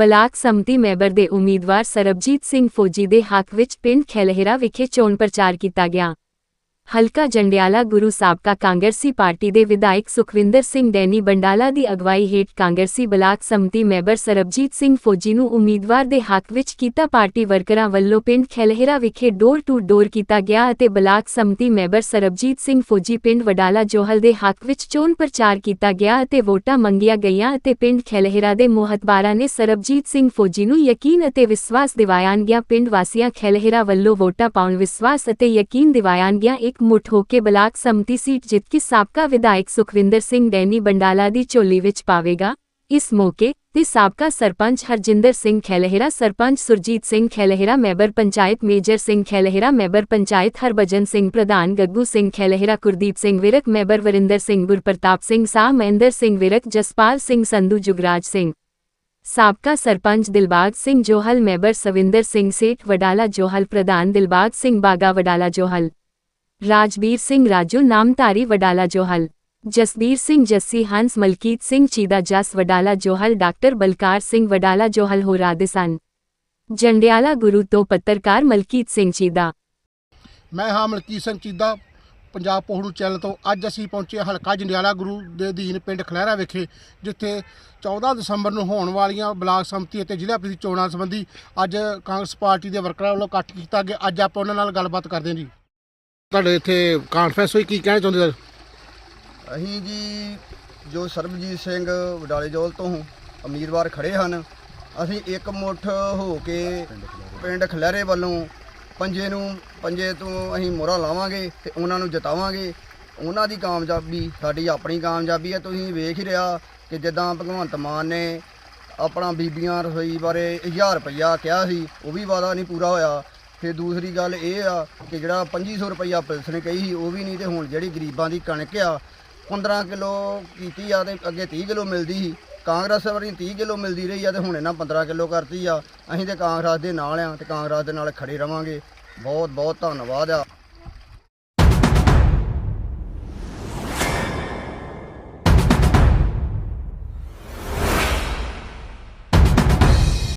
Block ਸੰਮਤੀ member ਦੇ ਉਮੀਦਵਾਰ ਸਰਬਜੀਤ ਸਿੰਘ ਫੌਜੀ ਦੇ ਹੱਕ ਵਿੱਚ ਪਿੰਡ ਖੈਲਹਿਰਾ ਵਿਖੇ ਚੋਣ ਪ੍ਰਚਾਰ ਕੀਤਾ ਗਿਆ। ਹਲਕਾ ਜੰਡਿਆਲਾ ਗੁਰੂ ਸਾਬਕਾ ਕਾਂਗਰਸੀ ਪਾਰਟੀ ਦੇ ਵਿਧਾਇਕ ਸੁਖਵਿੰਦਰ ਸਿੰਘ ਡੈਨੀ ਬੰਡਾਲਾ ਦੀ ਅਗਵਾਈ ਹੇਠ ਕਾਂਗਰਸੀ ਬਲਾਕ ਸੰਮਤੀ ਮੈਂਬਰ ਸਰਬਜੀਤ ਸਿੰਘ ਫੌਜੀ ਨੂੰ ਉਮੀਦਵਾਰ ਦੇ ਹੱਕ ਵਿੱਚ ਕੀਤਾ ਪਾਰਟੀ ਵਰਕਰਾਂ ਵੱਲੋਂ ਪਿੰਡ ਖੈਲਹਰਾ ਵਿਖੇ ਡੋਰ ਟੂ ਡੋਰ ਕੀਤਾ ਗਿਆ ਅਤੇ ਬਲਾਕ ਸੰਮਤੀ ਮੈਂਬਰ ਸਰਬਜੀਤ ਸਿੰਘ ਫੌਜੀ ਪਿੰਡ ਵਡਾਲਾ ਜੋਹਲ ਦੇ ਹੱਕ ਵਿੱਚ ਚੋਣ ਪ੍ਰਚਾਰ ਕੀਤਾ ਗਿਆ ਅਤੇ ਵੋਟਾਂ ਮੰਗੀਆਂ ਗਈਆਂ ਅਤੇ ਪਿੰਡ ਖੈਲਹਿਰਾ ਦੇ ਮੋਹਤਬਾਰਾਂ ਨੇ ਸਰਬਜੀਤ ਸਿੰਘ ਫੌਜੀ ਨੂੰ ਯਕੀਨ ਅਤੇ ਵਿਸ਼ਵਾਸ ਦਿਵਾਇਆ ਗਿਆ ਪਿੰਡ ਵਾਸੀਆਂ ਖੈਲਹਰਾ ਵੱਲੋਂ ਵੋਟਾਂ ਪਾਉਣ ਵਿਸ਼ਵਾਸ ਅਤੇ ਯਕੀਨ ਦਿਵਾਇਆ ਗਿਆ ਇੱਕ ਮੁੱਠ ਹੋ ਕੇ ਬਲਾਕ ਸੰਮਤੀ ਸੀਟ ਜਿੱਤ ਕੇ ਸਾਬਕਾ ਵਿਧਾਇਕ ਸੁਖਵਿੰਦਰ ਸਿੰਘ ਡੈਨੀ ਬੰਡਾਲਾ ਦੀ ਝੋਲੀ ਵਿੱਚ ਪਾਵੇਗਾ ਇਸ ਮੌਕੇ ਤੇ ਸਾਬਕਾ sarpanch Harjinder Singh Khailhara sarpanch Surjit Singh Khailhara member panchayat Major Singh Khailhara member panchayat Harbhajan Singh ਪ੍ਰਧਾਨ ਗੱਗੂ ਸਿੰਘ ਖੈਲਹਰਾ ਕੁਰਦੀਪ ਸਿੰਘ ਵਿਰਕ ਮੈਂਬਰ ਵਰਿੰਦਰ ਸਿੰਘ ਗੁਰਪ੍ਰਤਾਪ ਸਿੰਘ ਸਾਹ ਮਹਿੰਦਰ ਸਿੰਘ ਵਿਰਕ ਜਸਪਾਲ ਸਿੰਘ ਸੰਧੂ ਜੁਗਰਾਜ ਸਿੰਘ ਸਾਬਕਾ ਸਰਪੰਚ ਦਿਲਬਾਗ ਸਿੰਘ ਜੋਹਲ ਮੈਂਬਰ ਸਵਿੰਦਰ ਸਿੰਘ ਸੇਠ ਵਡਾਲਾ ਜੋਹਲ ਪ੍ਰਧਾਨ ਦਿਲਬਾਗ ਸਿੰਘ ਬਾਗਾ ਵਡਾਲਾ ਜੋਹਲ ਰਾਜਬੀਰ ਸਿੰਘ ਰਾਜੂ, ਨਾਮਧਾਰੀ ਵਡਾਲਾ ਜੋਹਲ। ਜਸਬੀਰ ਸਿੰਘ ਜੱਸੀ, ਹੰਸ ਮਲਕੀਤ ਸਿੰਘ, ਚੀਦਾ ਜਸ, ਵਡਾਲਾ ਜੋਹਲ, ਡਾਕਟਰ ਬਲਕਾਰ ਸਿੰਘ, ਵਡਾਲਾ ਜੋਹਲ ਹੋ ਰਾਦੇ ਸਨ। ਜੰਡਿਆਲਾ ਗੁਰੂ ਤੋਂ ਪੱਤਰਕਾਰ ਮਲਕੀਤ ਸਿੰਘ ਚੀਦਾ। ਮੈਂ ਹਾਂ ਮਲਕੀਤ ਸਿੰਘ ਚੀਦਾ, ਪੰਜਾਬ ਪੋਹੜੂ ਚੈਨਲ ਤੋਂ। ਅੱਜ ਅਸੀਂ ਪਹੁੰਚੇ ਹਲਕਾ ਜੰਡਿਆਲਾ ਗੁਰੂ ਦੇ ਅਧੀਨ ਪਿੰਡ ਖਲਹਿਰਾ ਵਿਖੇ, ਜਿੱਥੇ 14 ਦਸੰਬਰ ਨੂੰ ਹੋਣ ਵਾਲੀਆਂ ਬਲਾਕ ਸੰਮਤੀ ਅਤੇ ਜ਼ਿਲ੍ਹਾ ਪ੍ਰੀਸ਼ਦ ਚੋਣਾਂ ਸੰਬੰਧੀ ਅੱਜ ਕਾਂਗਰਸ ਪਾਰਟੀ ਦੇ ਵਰਕਰਾਂ ਵੱਲੋਂ ਇਕੱਠ ਕੀਤਾ ਗਿਆ। ਅੱਜ ਆਪਾਂ ਉਹਨਾਂ ਨਾਲ ਗੱਲਬਾਤ ਕਰਦੇ ਹਾਂ ਜੀ। ਤੁਹਾਡੇ ਇੱਥੇ ਕਾਨਫਰੰਸ ਹੋਈ, ਕੀ ਕਹਿਣਾ ਚਾਹੁੰਦੇ ਸਰ? ਅਸੀਂ ਜੀ, ਜੋ ਸਰਬਜੀਤ ਸਿੰਘ ਵਡਾਲੇ ਜੋਲ ਤੋਂ ਉਮੀਦਵਾਰ ਖੜੇ ਹਨ, ਅਸੀਂ ਇੱਕ ਮੁੱਠ ਹੋ ਕੇ ਪਿੰਡ ਖਲਹਿਰੇ ਵੱਲੋਂ ਪੰਜੇ ਨੂੰ ਪੰਜੇ ਤੋਂ ਅਸੀਂ ਮੋਹਰਾ ਲਾਵਾਂਗੇ ਤੇ ਉਹਨਾਂ ਨੂੰ ਜਿਤਾਵਾਂਗੇ। ਉਹਨਾਂ ਦੀ ਕਾਮਯਾਬੀ, ਸਾਡੀ ਆਪਣੀ ਕਾਮਯਾਬੀ ਹੈ। ਤੁਸੀਂ ਵੇਖ ਹੀ ਰਿਹਾ ਕਿ ਜਿੱਦਾਂ ਭਗਵੰਤ ਮਾਨ ਨੇ ਆਪਣਾ ਬੀਬੀਆਂ ਰਸੋਈ ਬਾਰੇ 1000 ਰੁਪਈਆ ਕਿਹਾ ਸੀ, ਉਹ ਵੀ ਵਾਦਾ ਨਹੀਂ ਪੂਰਾ ਹੋਇਆ। ਫਿਰ ਦੂਸਰੀ ਗੱਲ ਇਹ ਆ ਕਿ ਜਿਹੜਾ 2500 ਰੁਪਈਆ ਪੁਲਿਸ ਨੇ ਕਹੀ ਸੀ, ਉਹ ਵੀ ਨਹੀਂ ਤੇ ਹੁਣ ਜਿਹੜੀ ਗਰੀਬਾਂ ਦੀ ਕਣਕ ਆ 15 ਕਿਲੋ ਕੀਤੀ ਆ ਤੇ ਅੱਗੇ 30 ਕਿਲੋ ਮਿਲਦੀ ਸੀ। ਕਾਂਗਰਸ ਵਾਰੀ 30 ਕਿਲੋ ਮਿਲਦੀ ਰਹੀ ਆ ਤੇ ਹੁਣ ਇਹਨਾਂ 15 ਕਿਲੋ ਕਰਤੀ ਆ। ਅਸੀਂ ਤੇ ਕਾਂਗਰਸ ਦੇ ਨਾਲ ਆ ਤੇ ਕਾਂਗਰਸ ਦੇ ਨਾਲ ਖੜੇ ਰਵਾਂਗੇ। ਬਹੁਤ ਬਹੁਤ ਧੰਨਵਾਦ ਆ।